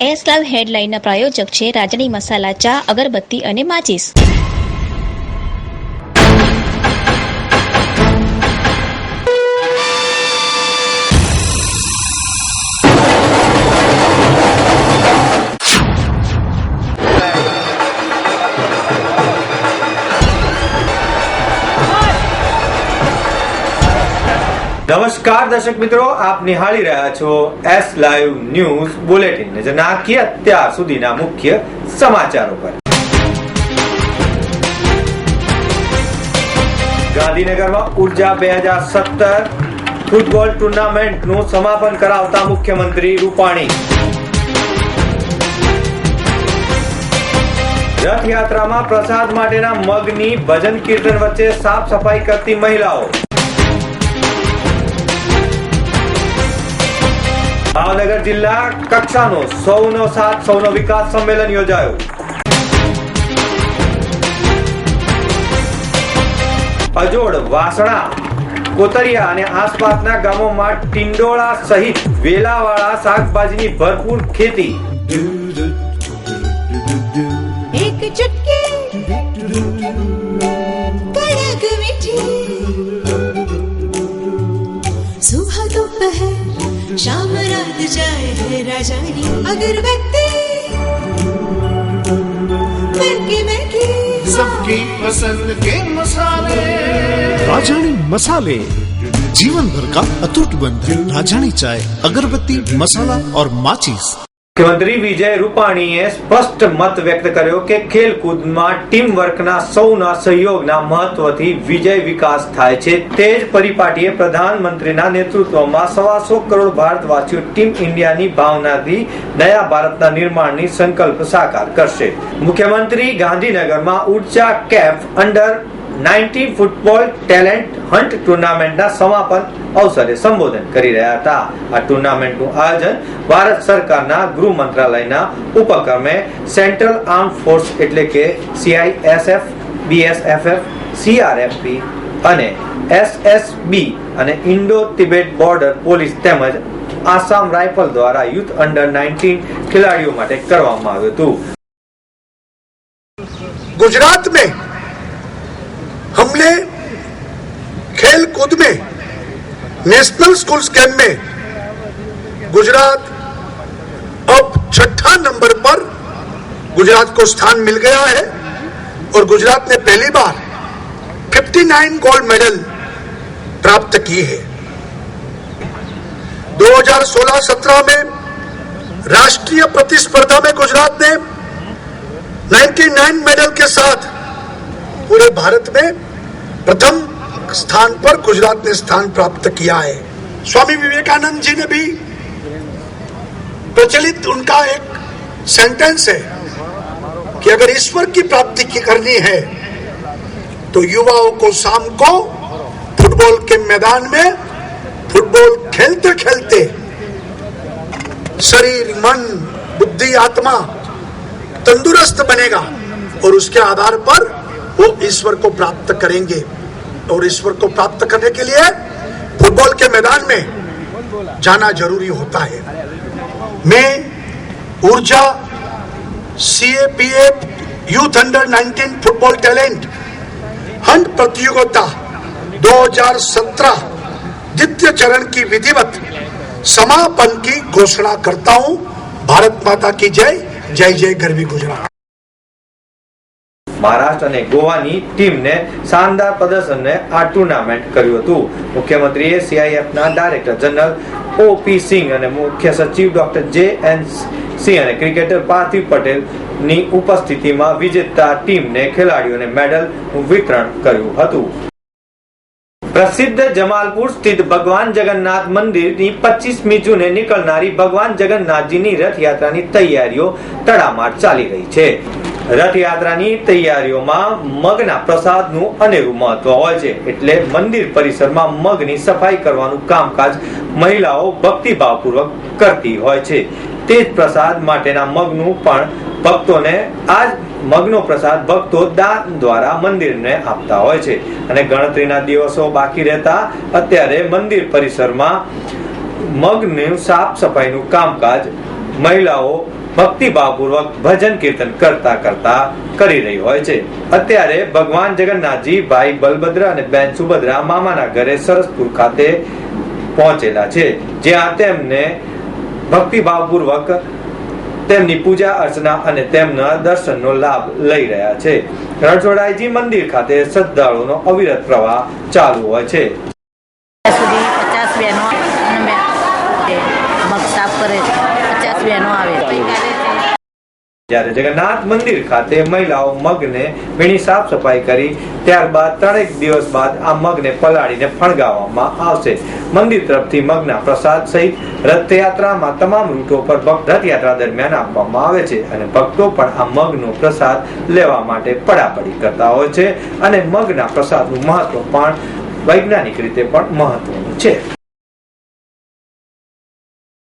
S live હેડલાઇનના પ્રાયોજક છે રાજની મસાલા ચા અગરબત્તી અને માચીસ. નમસ્કાર દર્શક મિત્રો, આપ નિહાળી રહ્યા છો એસ લાઈવ ન્યૂઝ બુલેટિન નજર નાખીએ અત્યાર સુધીના મુખ્ય સમાચારો પર. ગાંધીનગરમાં ઊર્જા બે હજાર સત્તર ફૂટબોલ ટુર્નામેન્ટનું સમાપન કરાવતા મુખ્યમંત્રી રૂપાણી. રથયાત્રામાં પ્રસાદ માટેના મગની ભજન કીર્તન વચ્ચે સાફ સફાઈ કરતી મહિલાઓ. ભાવનગર જિલ્લા કક્ષાનો સૌનો સાથ, સૌનો વિકાસ સંમેલન યોજાયો. અજોડ, વાસણા, કોતરિયા અને આસપાસના ગામોમાં ટિંડોળા સહિત વેલાવાળા શાકભાજીની ભરપૂર ખેતી. એક ચુટકી સુબહ शाम रात जाए है राजानी अगरबत्ती व्यक्ति सबकी पसंद के मसाले। राजानी मसाले जीवन भर का अतुट बंधन। राजानी चाय अगरबत्ती मसाला और माचीस। મુખ્યમંત્રી વિજય રૂપાણીએ સ્પષ્ટ મત વ્યક્ત કર્યો કે ખેલકૂદમાં ટીમ વર્કના સૌના સહયોગના મહત્વથી વિજય વિકાસ થાય છે. તે જ પરિપાટીએ પ્રધાનમંત્રીના નેતૃત્વમાં સવાસો કરોડ ભારતવાસીઓ ટીમ ઇન્ડિયાની ભાવનાથી નયા ભારતના નિર્માણની સંકલ્પ સાકાર કરશે. મુખ્યમંત્રી ગાંધીનગરમાં ઊર્જા કેફ under ninety football talent hunt ટુર્નામેન્ટના સમાપન અવસરે સંબોધન કરી રહ્યા હતા. આ ટુર્નામેન્ટનું આયોજન ભારત સરકારના ગૃહ મંત્રાલયના ઉપક્રમે સેન્ટ્રલ આર્મ ફોર્સ એટલે કે સીઆઈએસએફ બીએસએફએફ સીઆરએફપી અને એસએસબી અને ઇન્ડો તિબેટ બોર્ડર પોલીસ તેમજ આસામ રાયફલ દ્વારા યુથ અંડર નાઇન્ટીન ખેલાડીઓ માટે કરવામાં આવ્યું હતું. ગુજરાત મેં हमने खेल कूद में, नेशनल स्कूल गेम में, गुजरात अब छठा नंबर पर गुजरात को स्थान मिल गया है और गुजरात ने पहली बार 59 गोल्ड मेडल प्राप्त किए हैं। 2016-17 में राष्ट्रीय प्रतिस्पर्धा में गुजरात ने 99 मेडल के साथ पूरे भारत में प्रथम स्थान पर गुजरात ने स्थान प्राप्त किया है। स्वामी विवेकानंद जी ने भी प्रचलित उनका एक सेंटेंस है कि अगर ईश्वर की प्राप्ति की करनी है तो युवाओं को शाम को फुटबॉल के मैदान में फुटबॉल खेलते खेलते शरीर, मन, बुद्धि, आत्मा तंदुरुस्त बनेगा और उसके आधार पर वो ईश्वर को प्राप्त करेंगे। और ईश्वर को प्राप्त करने के लिए फुटबॉल के मैदान में जाना ज़रूरी होता है। मैं Urja C A P A youth under 19 football talent hunt प्रतियोगिता 2017 द्वितीय चरण की विधिवत समापन की घोषणा करता हूँ। भारत माता की जय जय जय, गरवी गुजरात। મહારાષ્ટ્ર અને ગોવાની ટીમને શાનદાર પ્રદર્શનને આ ટુર્નામેન્ટ કર્યું હતું. મુખ્યમંત્રીએ સીઆઈએફના ડાયરેક્ટર જનરલ ઓપી સિંહ અને મુખ્ય સચિવ ડોક્ટર જે એન સિંહ અને ક્રિકેટર પાર્થિવ પટેલની ઉપસ્થિતિમાં વિજેતા ટીમને ખેલાડીઓને મેડલ વિતરણ કર્યું હતું. પ્રસિદ્ધ જમાલપુર સ્થિત ભગવાન જગન્નાથ મંદિરની પચીસમી જૂને નીકળનારી ભગવાન જગન્નાથજીની રથયાત્રાની તૈયારીઓ તડામાર ચાલી રહી છે. રથયાત્રાની તૈયારીઓમાં મગના પ્રસાદનું અનેરું મહત્વ હોય છે. એટલે મંદિર પરિસરમાં મગની સફાઈ કરવાનું કામકાજ મહિલાઓ ભક્તિભાવપૂર્વક કરતી હોય છે. તે જ પ્રસાદ માટેના મગનું પણ ભક્તોને આ જ મગનો પ્રસાદ ભક્તો દાન દ્વારા મંદિરને આપતા હોય છે. અને ગણતરીના દિવસો બાકી રહેતા અત્યારે મંદિર પરિસરમાં મગની સાફ સફાઈનું કામકાજ મહિલાઓ ભક્તિભાવપૂર્વક ભજન કીર્તન કરતા કરતા કરી રહી હોય છે. અત્યારે ભગવાન જગન્નાથજી, ભાઈ બલભદ્ર અને બેન સુભદ્રા મામાના ઘરે સરસપુર ખાતે પહોંચેલા છે. જ્યાં તેમને ભક્તિભાવપૂર્વક તેમની પૂજા અર્ચના અને તેમના દર્શનનો લાભ લઈ રહ્યા છે. રણછોડાઈજી મંદિર ખાતે શ્રદ્ધાળુઓનો અવિરત પ્રવાહ ચાલુ હોય છે સુધી પચાસ બહેનો અને મે- મગ સાફ કરે છે પચાસ બહેનો આવે જ્યારે જગન્નાથ મંદિર ખાતે મહિલાઓ મગને વીણી સાફ સફાઈ કરી, ત્યારબાદ ત્રણેક દિવસ બાદ આ મગને પલાળીને ફણગાવવામાં આવશે. મંદિર તરફથી મગના પ્રસાદ સહિત રથયાત્રામાં તમામ રૂટો પર રથયાત્રા દરમિયાન આપવામાં આવે છે અને ભક્તો પણ આ મગનો પ્રસાદ લેવા માટે પડાપડી કરતા હોય છે અને મગના પ્રસાદનું મહત્વ પણ વૈજ્ઞાનિક રીતે પણ મહત્વનું છે.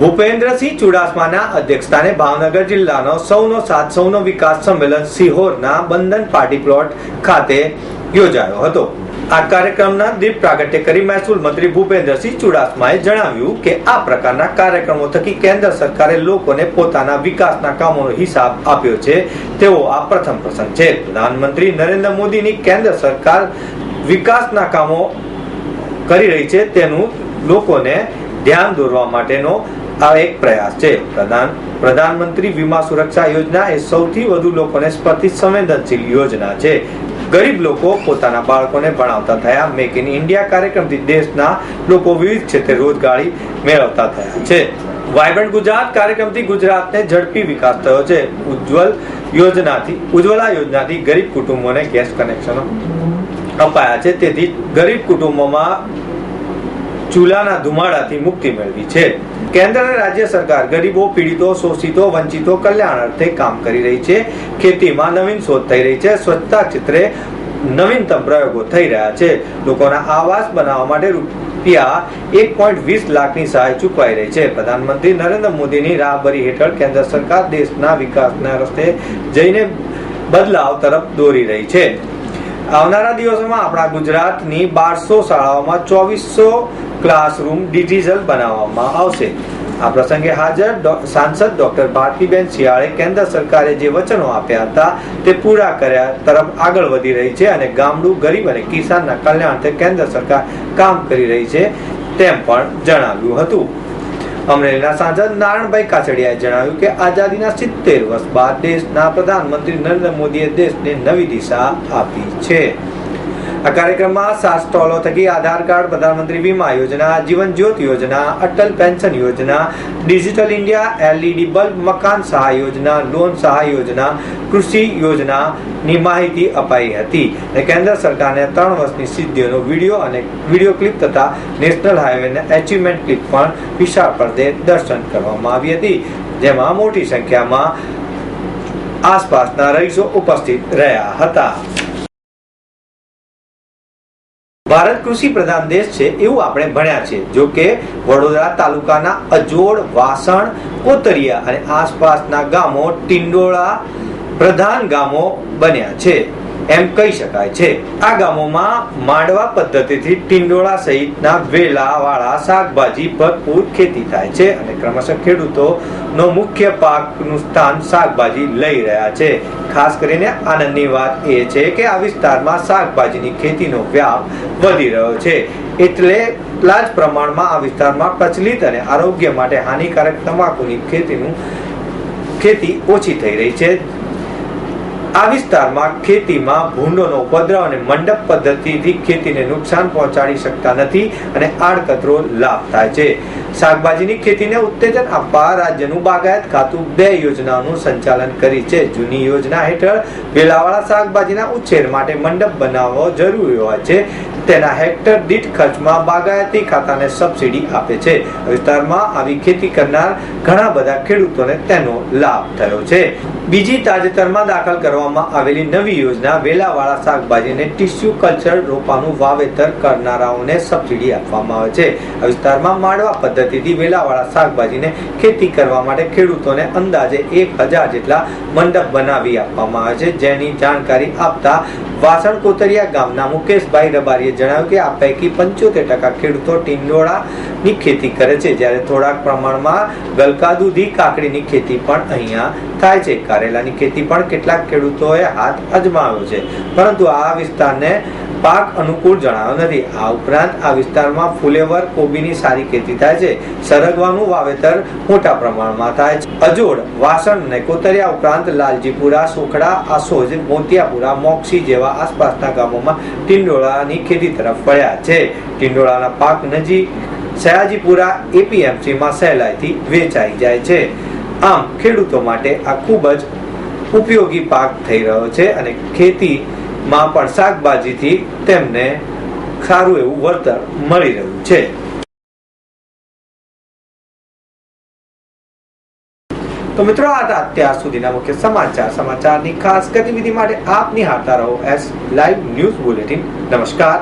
ભૂપેન્દ્રસિંહ ચુડાસમાના અધ્યક્ષસ્થાને ભાવનગર જિલ્લાનો સૌનો સાથ, સૌનો વિકાસ સંમેલન સિહોરના બંધન પાર્ટી પ્લોટ ખાતે યોજાયો હતો. આ કાર્યક્રમના દીપ પ્રાગટ્ય કરી મહેસૂલ મંત્રી ભૂપેન્દ્રસિંહ ચુડાસમાએ જણાવ્યું કે આ પ્રકારના કાર્યક્રમો થકી કેન્દ્ર સરકારે લોકોને પોતાના વિકાસના કામોનો હિસાબ આપ્યો છે. તેવો આ પ્રથમ પ્રસંગ છે. પ્રધાનમંત્રી નરેન્દ્ર મોદીની કેન્દ્ર સરકાર વિકાસના કામો કરી રહી છે. તેનું લોકોને ધ્યાન દોરવા માટેનો આ એક પ્રયાસ છે. પ્રધાન પ્રધાનમંત્રી વીમા સુરક્ષા યોજના એ સૌથી વધુ લોકોને સ્પર્શી સંવેદનશીલ યોજના છે. ગરીબ લોકો પોતાના બાળકોને ભણાવતા થયા, મેક ઇન ઇન્ડિયા કાર્યક્રમથી દેશના લોકો વિવિધ ક્ષેત્રે રોજગારી મેળવતા થયા છે. વાયબ્રન્ટ ગુજરાત કાર્યક્રમથી ગુજરાતને ઝડપી વિકાસ થયો છે. ઉજ્જવલ યોજનાથી ઉજ્જવલા યોજનાથી ગરીબ કુટુંબોને ગેસ કનેક્શનો અપાયા છે. તેથી ગરીબ કુટુંબોમાં ચૂલાના ધુમાડાથી મુક્તિ મેળવી છે. કેન્દ્ર અને રાજ્ય સરકાર ગરીબો, પીડિતો, શોષિતો, વંચિતો કલ્યાણ અર્થે કામ કરી રહી છે. ખેતીમાં નવીન શોધ થઈ રહી છે. સ્વચ્છતા ક્ષેત્રે નવીનતમ પ્રયોગો થઈ રહ્યા છે. લોકોના આવાસ બનાવવા માટે રૂપિયા એક પોઈન્ટ વીસ લાખની સહાય ચૂકવાઈ રહી છે. પ્રધાનમંત્રી નરેન્દ્ર મોદીની રાહબરી હેઠળ કેન્દ્ર સરકાર દેશના વિકાસના રસ્તે જઈને બદલાવ તરફ દોરી રહી છે. આવનારા દિવસોમાં આપણા ગુજરાતની બારસો શાળાઓમાં ચોવીસો ક્લાસરૂમ ડિજિટલ બનાવવામાં આવશે. આ પ્રસંગે હાજર સાંસદ ડોક્ટર ભારતીબેન શિયાળે કેન્દ્ર સરકારે જે વચનો આપ્યા હતા તે પૂરા કર્યા તરફ આગળ વધી રહી છે અને ગામડું ગરીબ અને કિસાનના કલ્યાણ કેન્દ્ર સરકાર કામ કરી રહી છે તેમ પણ જણાવ્યું હતું. અમરેલીના સાંસદ નારાયણભાઈ કાછડિયાએ જણાવ્યું કે આઝાદીના સિત્તેર વર્ષ બાદ દેશના પ્રધાનમંત્રી નરેન્દ્ર મોદીએ દેશને નવી દિશા આપી છે. આ કાર્યક્રમમાં સાત સ્ટોલો થકી આધાર કાર્ડ, પ્રધાનમંત્રી વીમા યોજના, જીવન જ્યોત યોજના, અટલ પેન્શન યોજના, ડિજિટલ ઇન્ડિયા, એલઈડી બલ્બ, મકાન સહાય યોજના, લોન સહાય યોજના, કૃષિ યોજનાની માહિતી અપાઈ હતી અને કેન્દ્ર સરકારને ત્રણ વર્ષની સિદ્ધિઓનો વીડિયો અને વીડિયો ક્લિપ તથા નેશનલ હાઈવેના એચિવમેન્ટ ક્લિપ પણ વિશાળ પડદે દર્શન કરવામાં આવી હતી, જેમાં મોટી સંખ્યામાં આસપાસના રહીશો ઉપસ્થિત રહ્યા હતા. ભારત કૃષિ પ્રધાન દેશ છે એવું આપણે ભણ્યા છે જો કે વડોદરા તાલુકાના અજોડ, વાસણ, કોતરિયા અને આસપાસના ગામો ટિંડોળા પ્રધાન ગામો બન્યા છે. એમ કહી શકાય છે. આ ગામોમાં માંડવા પદ્ધતિથી ટિંડોળા સહિતના વેલાવાળા શાકભાજી ભરપૂર ખેતી થાય છે અને ક્રમશઃ ખેડૂતોનો મુખ્ય પાકનું સ્થાન શાકભાજી લઈ રહ્યા છે. ખાસ કરીને આનંદની વાત એ છે કે આ વિસ્તારમાં શાકભાજીની ખેતીનો વ્યાપ વધી રહ્યો છે. એટલે એટલા જ પ્રમાણમાં આ વિસ્તારમાં પ્રચલિત અને આરોગ્ય માટે હાનિકારક તમાકુની ખેતીનું ખેતી ઓછી થઈ રહી છે. આ વિસ્તારમાં ખેતીમાં ભૂંડોનો ઉપદ્રવ અને મંડપ પદ્ધતિથી ખેતીને નુકસાન પહોંચાડી શકતા નથી અને આડકતરો લાભ થાય છે. શાકભાજીની ખેતીને ઉત્તેજન આપવા રાજ્યનું બાગાયત ખાતું બે યોજનાઓનું સંચાલન કરી છે. જૂની યોજના હેઠળ વેલાવાળા શાકભાજીના ઉછેર માટે મંડપ બનાવવો જરૂરી હોય છે. તેના હેક્ટર દીઠ ખર્ચમાં બાગાયતી ખાતાને સબસિડી આપે છે. વિસ્તારમાં આવી ખેતી કરનાર ઘણા બધા ખેડૂતોને તેનો લાભ થયો છે. બીજી તાજેતરમાં દાખલ કરવામાં આવેલી નવી યોજના વેલાવાળા શાકભાજીને ટિશ્યુ કલ્ચર રોપાનું વાવેતર કરનારાઓને સબસિડી આપવામાં આવે છે. વિસ્તારમાં માળવા પદ્ધતિથી વેલાવાળા શાકભાજીને ખેતી કરવા માટે ખેડૂતોને અંદાજે એક હજાર જેટલા મંડપ બનાવી આપવામાં આવે છે. જેની જાણકારી આપતા વાસણ કોતરિયા ગામના મુકેશભાઈ રબારીએ જણાવ્યું કે આ પૈકી પંચોતેર ટકા ખેડૂતો ટીંડોળાની ખેતી કરે છે. જ્યારે થોડાક પ્રમાણમાં ગલકાદુધી કાકડીની ખેતી પણ અહીંયા થાય છે. કારેલાની ખેતી પણ કેટલાક ખેડૂતોએ હાથ અજમાવ્યો છે. પરંતુ આ વિસ્તારને પાક અનુકૂળ જણાયો નથી. આ ઉપરાંત આ વિસ્તારમાં ફુલેવર, કોબીની સારી ખેતી થાય છે. સરગવાનું વાવેતર મોટા પ્રમાણમાં થાય છે. અજોડ, વાસણ અને કોતરિયા ઉપરાંત લાલજીપુરા, સોખડા, આસોજ, મોતિયાપુરા, મોક્ષી જેવા આસપાસના ગામોમાં ટિંડોળાની ખેતી તરફ વળ્યા છે. ટિંડોળાના પાક નજીક સયાજીપુરા એપીએમસીમાં સહેલાઈથી વેચાઈ જાય છે. આમ ખેડૂતો માટે આ ખૂબ જ ઉપયોગી પાક થઈ રહ્યો છે અને ખેતીમાં પણ શાકભાજીથી તેમને સારું એવું વળતર મળી રહ્યું છે. તો મિત્રો, આ હતા અત્યાર સુધીના મુખ્ય સમાચાર. સમાચારની ખાસ ગતિવિધિ માટે આપ નિહાળતા રહો એસ લાઈવ ન્યૂઝ બુલેટિન. નમસ્કાર.